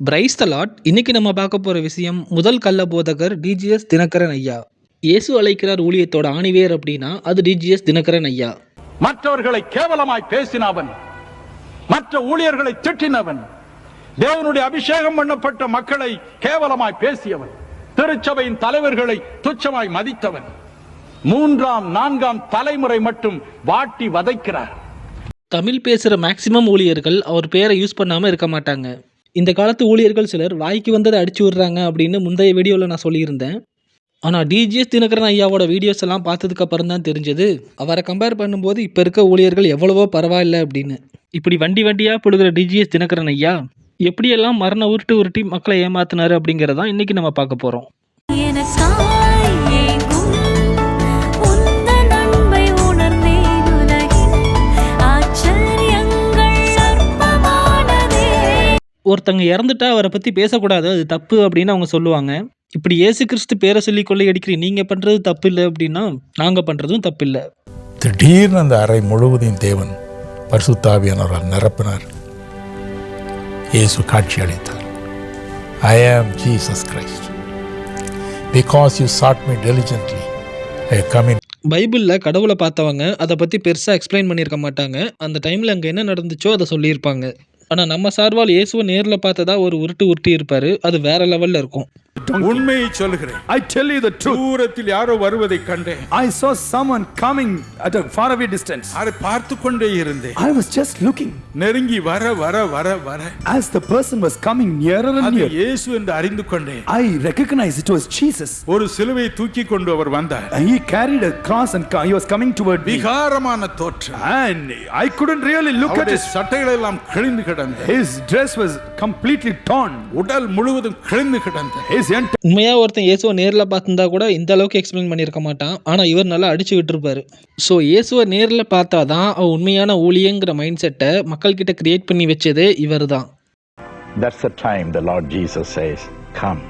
Praise the lot இன்னைக்கு நம்ம பார்க்க போகிற விஷயம் முதல் கள்ள போதகர் டிஜிஎஸ் தினகரன் ஐயா. இயேசு அழைக்கிறார் ஊழியத்தோட ஆணிவேர் அப்படின்னா அது டிஜிஎஸ் தினகரன் ஐயா. மற்றவர்களை கேவலமாய் பேசினவன் மற்ற ஊழியர்களை திட்டினவன் தேவனுடைய அபிஷேகம் பண்ணப்பட்ட மக்களை கேவலமாய் பேசியவன் திருச்சபையின் தலைவர்களை துச்சமாய் மதித்தவன் மூன்றாம் நான்காம் தலைமுறை மட்டும் வாட்டி வதைக்கிறார். தமிழ் பேசுகிற மேக்சிமம் ஊழியர்கள் அவர் பேரை யூஸ் பண்ணாமல் இருக்க மாட்டாங்க. இந்த காலத்து ஊழியர்கள் சிலர் வாய்க்கு வந்ததை அடிச்சு விடுறாங்க அப்படின்னு முந்தைய வீடியோவில் நான் சொல்லியிருந்தேன். ஆனால் டிஜிஎஸ் தினகரன் ஐயாவோட வீடியோஸ் எல்லாம் பார்த்ததுக்கப்புறம் தான் தெரிஞ்சது. அவரை கம்பேர் பண்ணும்போது இப்போ இருக்க ஊழியர்கள் எவ்வளவோ பரவாயில்ல அப்படின்னு. இப்படி வண்டி வண்டியாக புழுகிற டிஜிஎஸ் தினகரன் ஐயா எப்படியெல்லாம் மரண உருட்டு உருட்டி மக்களை ஏமாத்தினாரு அப்படிங்கிறதான் இன்னைக்கு நம்ம பார்க்க போகிறோம் ஒருத்தங்க இறந்துட்டா அவரை பற்றி பேசக்கூடாது அது தப்பு அப்படின்னு அவங்க சொல்லுவாங்க. இப்படி இயேசு கிறிஸ்து பேரை சொல்லி கொள்ளையடிக்கிற நீங்கள் பண்ணுறது தப்பு இல்லை அப்படின்னா நாங்கள் பண்ணுறதும் தப்பு இல்லை திடீர்னு அந்த அறை முழுவதையும் தேவன் பரிசுத்தாவியானவரால் நிரப்பினார். இயேசு காட்சி அளித்தார். I am Jesus Christ because you sought me diligently I come in பைபிளில் கடவுளை பார்த்தவங்க அதை பற்றி பெருசாக எக்ஸ்பிளைன் பண்ணியிருக்க மாட்டாங்க. அந்த டைமில் அங்கே என்ன நடந்துச்சோ அதை சொல்லியிருப்பாங்க. ஆனால் நம்ம சார்பால் இயேசுவை நேரில் பார்த்ததா ஒரு உருட்டு உருட்டி இருப்பார். அது வேறு லெவலில் இருக்கும். உண்மையை சொல்லுகிறேன் I tell you the truth. தூரத்தில் யாரோ வருவதை கண்டேன் I saw someone coming at a faraway distance. அதை பார்த்து கொண்டே இருந்தேன் I was just looking நெருங்கி வர வர வர வர as the person was coming nearer and அது nearer. இயேசு என்று அறிந்து கொண்டேன் I recognized it was Jesus. ஒரு சிலுவையை தூக்கி கொண்டு அவர் வந்தார் he carried a cross and he was coming toward me. விகாரமான தோற்றம் And I couldn't really look at his. சட்டைகள் எல்லாம் கிழிந்து கிடந்த His dress was completely torn. உடல் முழுவதும் கிழிந்து கிடந்த His entire உண்மையாக ஒருத்தன் இயேசுவை நேரில் பார்த்துருந்தா கூட இந்த அளவுக்கு எக்ஸ்பிளைன் பண்ணியிருக்க மாட்டான். ஆனால் இவர் நல்லா அடிச்சு விட்டுருப்பாரு ஸோ இயேசுவை நேரில் பார்த்தா தான் அவன் உண்மையான ஊழியங்கிற மைண்ட் செட்டை மக்கள்கிட்ட கிரியேட் பண்ணி வச்சதே இவர் தான் That's the time the Lord Jesus says, Come.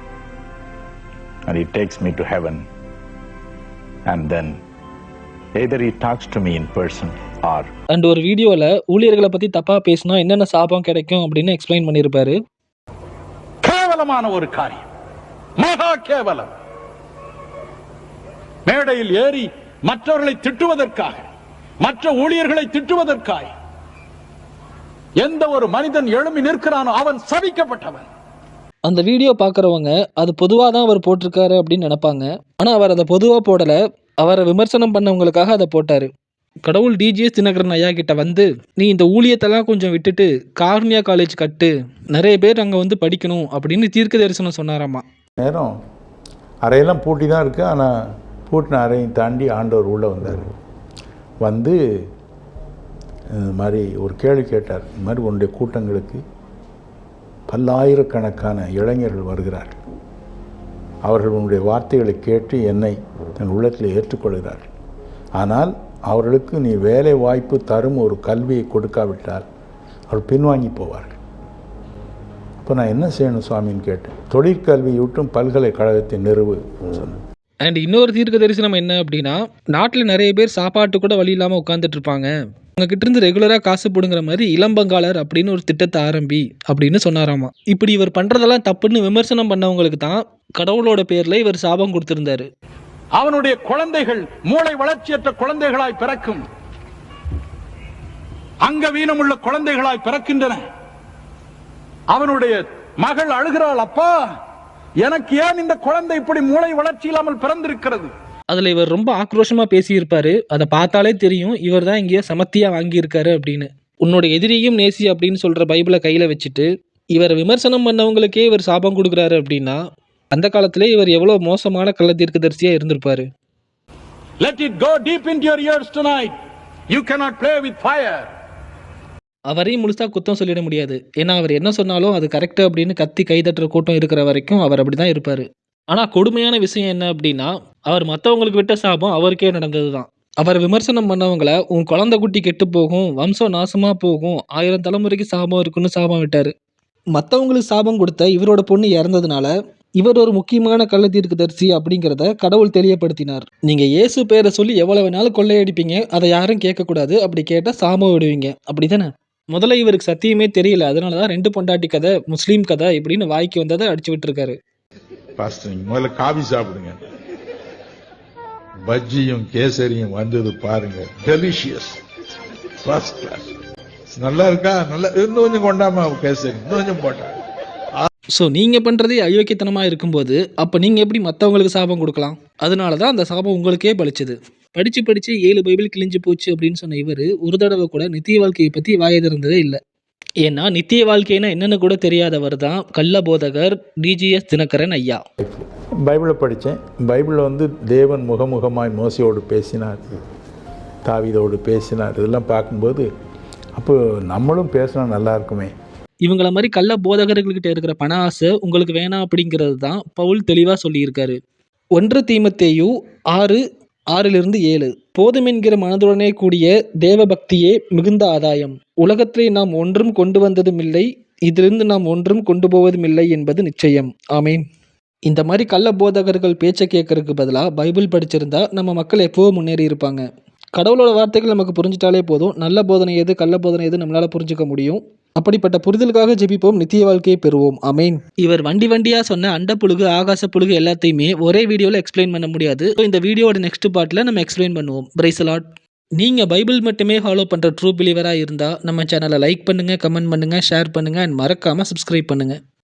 And He takes me to heaven. And then either He talks to me in person or and ஒரு வீடியோவில் ஊழியர்களை பற்றி தப்பாக பேசினா என்னென்ன சாபம் கிடைக்கும் அப்படின்னு எக்ஸ்பிளைன் பண்ணியிருப்பாரு. கேவலமான ஒரு காரியம். மகா கேவலம் மேடையில் ஏறி மற்றவர்களை திட்டுவதற்காக மற்ற ஊழியர்களை திட்டுவதற்காக எந்த ஒரு மனிதன் எழும்பி நிற்கிறானோ அவன் சபிக்கப்பட்டவன் அந்த வீடியோ பார்க்குறவங்க அது பொதுவாக தான் அவர் போட்டிருக்காரு அப்படின்னு நினைப்பாங்க. ஆனால் அவர் அதை பொதுவாக போடலை. அவரை விமர்சனம் பண்ணவங்களுக்காக அதை போட்டார். கடவுள் டிஜிஎஸ் தினகரன் ஐயா கிட்ட வந்து நீ இந்த ஊழியத்தெல்லாம் கொஞ்சம் விட்டுட்டு கார்னியா காலேஜ் கட்டு. நிறைய பேர் அங்கே வந்து படிக்கணும் அப்படின்னு தீர்க்க தரிசனம் சொன்னாராம்மா நேரம். அறையெல்லாம் பூட்டி தான் இருக்குது ஆனால் பூட்டின அறையும் தாண்டி ஆண்டவர் உள்ளே வந்தார். வந்து இந்த மாதிரி ஒரு கேள்வி கேட்டார். இந்த மாதிரி உன்னுடைய கூட்டங்களுக்கு பல்லாயிரக்கணக்கான இளைஞர்கள் வருகிறார்கள். அவர்கள் உன்னுடைய வார்த்தைகளை கேட்டு என்னை தன் உள்ளத்தில் ஏற்றுக்கொள்கிறார்கள். ஆனால் அவர்களுக்கு நீ வேலை வாய்ப்பு தரும் ஒரு கல்வியை கொடுக்காவிட்டால் அவர் பின்வாங்கி போவார்கள். அப்போ நான் என்ன செய்யணும் சுவாமின்னு கேட்டேன். தொழிற்கல்வியூட்டும் பல்கலைக்கழகத்தை நிறுவு சொன்னேன். அண்ட் இன்னொரு தீர்க்க தரிசனம் என்ன அப்படின்னா நாட்டில் நிறைய பேர் சாப்பாட்டு கூட வழி இல்லாமல் உட்காந்துட்டு இருப்பாங்க. உங்ககிட்ட இருந்து ரெகுலராக காசு போடுங்கிற மாதிரி இளம்பங்காளர் அப்படின்னு ஒரு திட்டத்தை ஆரம்பி அப்படின்னு சொன்னாராமா. இப்படி இவர் பண்ணுறதெல்லாம் தப்புன்னு விமர்சனம் பண்ணவங்களுக்கு தான் கடவுளோட பேரில் இவர் சாபம் கொடுத்துருந்தாரு. அவனுடைய குழந்தைகள் மூளை வளர்ச்சியற்ற குழந்தைகளாய் பிறக்கும். அங்கவீனமுள்ள குழந்தைகளாய் பிறக்கின்றன. அவனுடைய மகள் அழுகிறாள் அப்பா எனக்கு ஏன் இந்த குழந்தை இப்படி மூளை வளர்ச்சி இல்லாமல் பிறந்திருக்கிறது? அதில் இவர் ரொம்ப ஆக்ரோஷமாக பேசியிருப்பாரு. அதை பார்த்தாலே தெரியும் இவர் தான் இங்கேயோ சமத்தியாக வாங்கியிருக்காரு அப்படின்னு. உன்னோட எதிரியும் நேசி அப்படின்னு சொல்கிற பைபிளை கையில் வச்சுட்டு இவரை விமர்சனம் பண்ணவங்களுக்கே இவர் சாபம் கொடுக்குறாரு அப்படின்னா அந்த காலத்திலே இவர் எவ்வளோ மோசமான கள்ள தீர்க்கதரிசியாக இருந்திருப்பாரு. Let it go deep in your ears tonight you cannot play with fire அவரையும் முழுசாக குத்தம் சொல்லிட முடியாது. ஏன்னா அவர் என்ன சொன்னாலும் அது கரெக்டு அப்படின்னு கத்தி கைதட்டுற கூட்டம் இருக்கிற வரைக்கும் அவர் அப்படி தான் இருப்பார். ஆனால் கொடுமையான விஷயம் என்ன அப்படின்னா அவர் மற்றவங்களுக்கு விட்ட சாபம் அவருக்கே நடந்தது தான் அவர் விமர்சனம் பண்ணவங்கள உன் குழந்தை குட்டி கெட்டு போகும் வம்சம் நாசமாக போகும் ஆயிரம் தலைமுறைக்கு சாபம் இருக்குன்னு சாபம் விட்டார். மற்றவங்களுக்கு சாபம் கொடுத்த இவரோட பொண்ணு இறந்ததுனால இவர் ஒரு முக்கியமான கள்ள தீர்க்கதரிசி அப்படிங்கிறத கடவுள் தெளியப்படுத்தினார். நீங்க இயேசு பேரை சொல்லி எவ்வளவு வேணாலும் கொள்ளையடிப்பீங்க அதை யாரும் கேட்கக்கூடாது. அப்படி கேட்டால் சாபம் விடுவீங்க. அப்படிதானே முதல்ல இவருக்கு சத்தியமே தெரியல. அதனால தான் ரெண்டு பொண்டாட்டி கதை முஸ்லீம் கதை இப்படின்னு வாய்க்கு வந்ததை அடிச்சு விட்டுருக்காரு. முதல்ல காபி சாப்பிடுங்க. பஜ்ஜியும் கேசரியும் வந்தது பாருங்க. டெலிஷியஸ் ஃபர்ஸ்ட் கிளாஸ் நல்லா இருக்கா? நல்லா இன்னும் கொஞ்சம் கொண்டாமா கேசரி. இன்னும் கொஞ்சம் போட்டா. ஸோ நீங்கள் பண்ணுறதே அயோக்கியத்தனமாக இருக்கும்போது அப்போ நீங்கள் எப்படி மற்றவங்களுக்கு சாபம் கொடுக்கலாம்? அதனால தான் அந்த சாபம் உங்களுக்கே பலிச்சது. படித்து படித்து ஏழு பைபிள் கிழிஞ்சு போச்சு அப்படின்னு சொன்ன இவர் ஒரு தடவை கூட நித்திய வாழ்க்கையை பற்றி வாயை திறந்ததே இல்லை. ஏன்னா நித்திய வாழ்க்கைனா என்னன்னு கூட தெரியாதவர் தான் கள்ள போதகர் டிஜிஎஸ் தினகரன் ஐயா. பைபிளை படித்தேன் பைபிளில் வந்து தேவன் முகமுகமாய் மோசையோடு பேசினார் தாவீதோடு பேசினார். இதெல்லாம் பார்க்கும்போது அப்போ நம்மளும் பேசினா நல்லா இருக்குமே. இவங்கள மாதிரி கள்ள போதகர்கள்கிட்ட இருக்கிற பண ஆசை உங்களுக்கு வேணாம் அப்படிங்கிறது தான் பவுல் தெளிவாக சொல்லியிருக்காரு. ஒன்று தீமத்தேயு ஆறு ஆறிலிருந்து ஏழு. போதுமென்கிற மனதுடனே கூடிய தேவபக்தியே மிகுந்த ஆதாயம். உலகத்திலே நாம் ஒன்றும் கொண்டு வந்ததும் இல்லை இதிலிருந்து நாம் ஒன்றும் கொண்டு போவதும் இல்லை என்பது நிச்சயம். ஆமீன். இந்த மாதிரி கள்ள போதகர்கள் பேச்சை கேட்கறதுக்கு பதிலாக பைபிள் படிச்சிருந்தா நம்ம மக்கள் எப்போவோ முன்னேறி இருப்பாங்க. கடவுளோட வார்த்தைகள் நமக்கு புரிஞ்சிட்டாலே போதும். நல்ல போதனை எது கள்ள போதனை எது நம்மளால் புரிஞ்சுக்க முடியும். அப்படிப்பட்ட புரிதலுக்காக ஜெபிப்போம் நித்திய வாழ்க்கையை பெறுவோம். அமேன் இவர் வண்டி வண்டியா சொன்ன அண்ட புழுகு ஆகாச புழுகு எல்லாத்தையுமே ஒரே வீடியோவில் எக்ஸ்பிளைன் பண்ண முடியாது. இந்த வீடியோட நெக்ஸ்ட் பார்ட்டில் நம்ம எக்ஸ்பிளைன் பண்ணுவோம். பிரைசலாட் நீங்கள் பைபிள் மட்டுமே ஃபாலோ பண்ணுற ட்ரூ பிலீவராக இருந்தால் நம்ம சேனலை லைக் பண்ணுங்கள் கமெண்ட் பண்ணுங்கள் ஷேர் பண்ணுங்கள் அண்ட் மறக்காமல் சப்ஸ்கிரைப் பண்ணுங்கள்